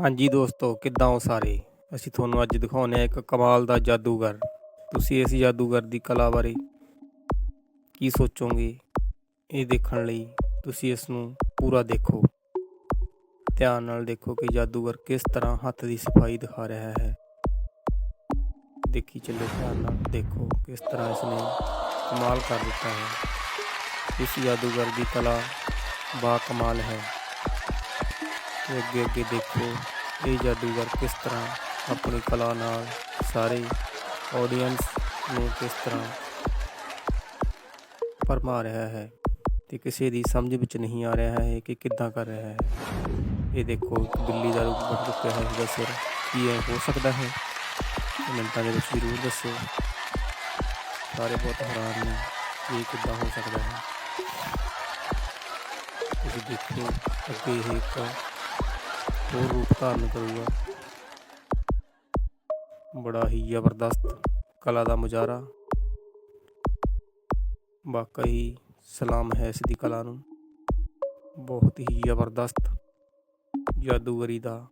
ਹਾਂਜੀ ਦੋਸਤੋ, ਕਿੱਦਾਂ ਹੋ ਸਾਰੇ? ਅਸੀਂ ਤੁਹਾਨੂੰ ਅੱਜ ਦਿਖਾਉਂਦੇ ਹਾਂ ਇੱਕ ਕਮਾਲ ਦਾ ਜਾਦੂਗਰ। ਤੁਸੀਂ ਇਸ ਜਾਦੂਗਰ ਦੀ ਕਲਾ ਬਾਰੇ ਕੀ ਸੋਚੋਗੇ? ਇਹ ਦੇਖਣ ਲਈ ਤੁਸੀਂ ਇਸ ਨੂੰ ਪੂਰਾ ਦੇਖੋ। ਧਿਆਨ ਨਾਲ ਦੇਖੋ ਕਿ ਜਾਦੂਗਰ ਕਿਸ ਤਰ੍ਹਾਂ ਹੱਥ ਦੀ ਸਫ਼ਾਈ ਦਿਖਾ ਰਿਹਾ ਹੈ। ਦੇਖੀ ਚੱਲੋ, ਧਿਆਨ ਨਾਲ ਦੇਖੋ ਕਿਸ ਤਰ੍ਹਾਂ ਇਸ ਨੇ ਕਮਾਲ ਕਰ ਦਿੱਤਾ ਹੈ। ਇਸ ਜਾਦੂਗਰ ਦੀ ਕਲਾ ਬਾ ਕਮਾਲ ਹੈ। ਤੇ ਅੱਗੇ ਅੱਗੇ ਦੇਖੋ ਇਹ ਜਾਦੂਗਰ ਕਿਸ ਤਰ੍ਹਾਂ ਆਪਣੀ ਕਲਾ ਨਾਲ ਸਾਰੇ ਆਡੀਅנס ਨੂੰ ਕਿਸ ਤਰ੍ਹਾਂ ਭਰਮਾ ਰਿਹਾ ਹੈ ਤੇ ਕਿਸੇ ਦੀ ਸਮਝ ਵਿੱਚ ਨਹੀਂ ਆ ਰਿਹਾ ਹੈ ਕਿ ਕਿੱਦਾਂ ਕਰ ਰਿਹਾ ਹੈ। ਇਹ ਦੇਖੋ ਇੱਕ ਬਿੱਲੀ ਦਾ ਰੂਪ ਬਣ ਚੁੱਕਿਆ ਹੈ ਇਸਦਾ ਸਿਰ ਕੀ ਹੈ, ਹੋ ਸਕਦਾ ਹੈ? ਕਮੈਂਟਾਂ ਦੇ ਵਿੱਚ ਜ਼ਰੂਰ ਦੱਸੋ। ਸਾਰੇ ਬਹੁਤ ਹੈਰਾਨ ਨੇ ਇਹ ਕਿੱਦਾਂ ਹੋ ਸਕਦਾ ਹੈ। ਤੁਸੀਂ ਦੇਖੋ, ਅੱਗੇ ਇਹ ਇੱਕ ਹੋਰ ਰੂਪ ਧਾਰਨ ਕਰੂਗਾ। ਬੜਾ ਹੀ ਜ਼ਬਰਦਸਤ ਕਲਾ ਦਾ ਮੁਜ਼ਾਹਰਾ। ਵਾਕਈ ਸਲਾਮ ਹੈ ਇਸ ਦੀ ਕਲਾ ਨੂੰ। ਬਹੁਤ ਹੀ ਜ਼ਬਰਦਸਤ ਜਾਦੂਗਰੀ ਦਾ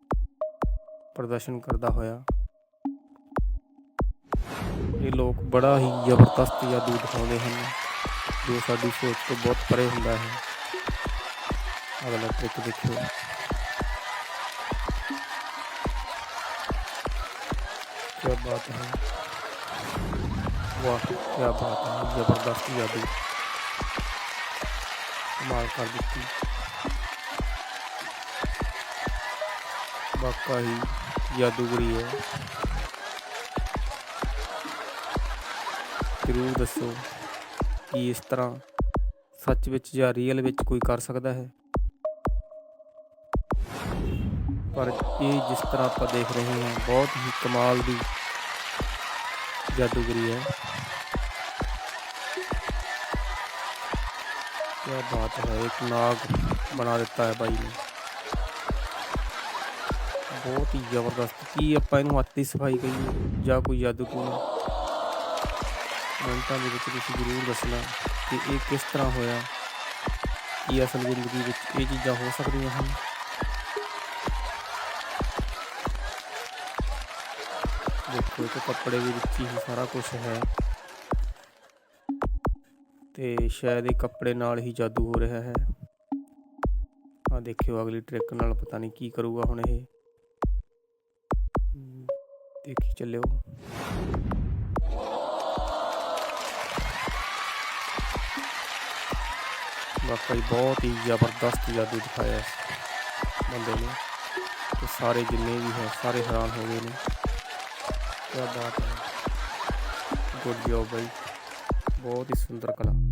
ਪ੍ਰਦਰਸ਼ਨ ਕਰਦਾ ਹੋਇਆ। ਇਹ ਲੋਕ ਬੜਾ ਹੀ ਜ਼ਬਰਦਸਤ ਜਾਦੂ ਦਿਖਾਉਂਦੇ ਹਨ, ਜੋ ਸਾਡੀ ਸੋਚ ਤੋਂ ਬਹੁਤ ਪਰੇ ਹੁੰਦਾ ਹੈ। ਅਗਲਾ ਟ੍ਰਿਕ ਦੇਖਿਓ। क्या बात है वाह क्या बात है जबरदस्त जादू कमाल कर ਦਿੱਤੀ ਵਾਕਈ ਜਾਦੂਗਰੀ ਹੈ ਜ਼ਰੂਰ ਦੱਸੋ ਕਿ ਇਸ ਤਰ੍ਹਾਂ ਸੱਚ ਵਿੱਚ ਜਾਂ ਰੀਅਲ ਵਿੱਚ ਕੋਈ ਕਰ ਸਕਦਾ ਹੈ ਪਰ ਇਹ ਜਿਸ ਤਰ੍ਹਾਂ ਆਪਾਂ ਦੇਖ ਰਹੇ ਹਾਂ ਬਹੁਤ ਹੀ ਕਮਾਲ ਦੀ ਜਾਦੂਗਰੀ ਹੈ ਕੀ ਬਾਤ ਹੈ ਇੱਕ ਨਾਗ ਬਣਾ ਦਿੱਤਾ ਹੈ ਬਾਈ ਨੇ ਬਹੁਤ ਹੀ ਜ਼ਬਰਦਸਤ ਕੀ ਆਪਾਂ ਇਹਨੂੰ ਹੱਥ ਦੀ ਸਫ਼ਾਈ ਕਹੀਏ ਜਾਂ ਕੋਈ ਜਾਦੂ ਟੂਣਾ ਮਿੰਟਾਂ ਦੇ ਵਿੱਚ ਤੁਸੀਂ ਜ਼ਰੂਰ ਦੱਸਣਾ ਕਿ ਇਹ ਕਿਸ ਤਰ੍ਹਾਂ ਹੋਇਆ ਕੀ ਅਸਲ ਜ਼ਿੰਦਗੀ ਵਿੱਚ ਇਹ ਚੀਜ਼ਾਂ ਹੋ ਸਕਦੀਆਂ ਹਨ ਦੇਖੋ ਇਹ ਕੱਪੜੇ ਵੀ ਵਿੱਚ ਹੀ ਸਾਰਾ ਕੁਝ ਹੈ। ਤੇ ਸ਼ਾਇਦ ਇਹ ਕੱਪੜੇ ਨਾਲ ਹੀ ਜਾਦੂ ਹੋ ਰਿਹਾ ਹੈ। ਆ ਦੇਖਿਓ, ਅਗਲੀ ਟ੍ਰਿਕ ਨਾਲ ਪਤਾ ਨਹੀਂ ਕੀ ਕਰੂਗਾ ਹੁਣ ਇਹ। ਦੇਖੀ ਚੱਲਿਓ। ਵਾਕਈ ਬਹੁਤ ਹੀ ਜ਼ਬਰਦਸਤ ਜਾਦੂ ਦਿਖਾਇਆ ਬੰਦੇ ਨੇ। ਤੇ ਸਾਰੇ ਜਿੰਨੇ ਵੀ ਹੈ, ਸਾਰੇ ਹੈਰਾਨ ਹੋ ਗਏ ਨੇ। क्या बात है गुड जॉब भाई बहुत ही सुंदर कला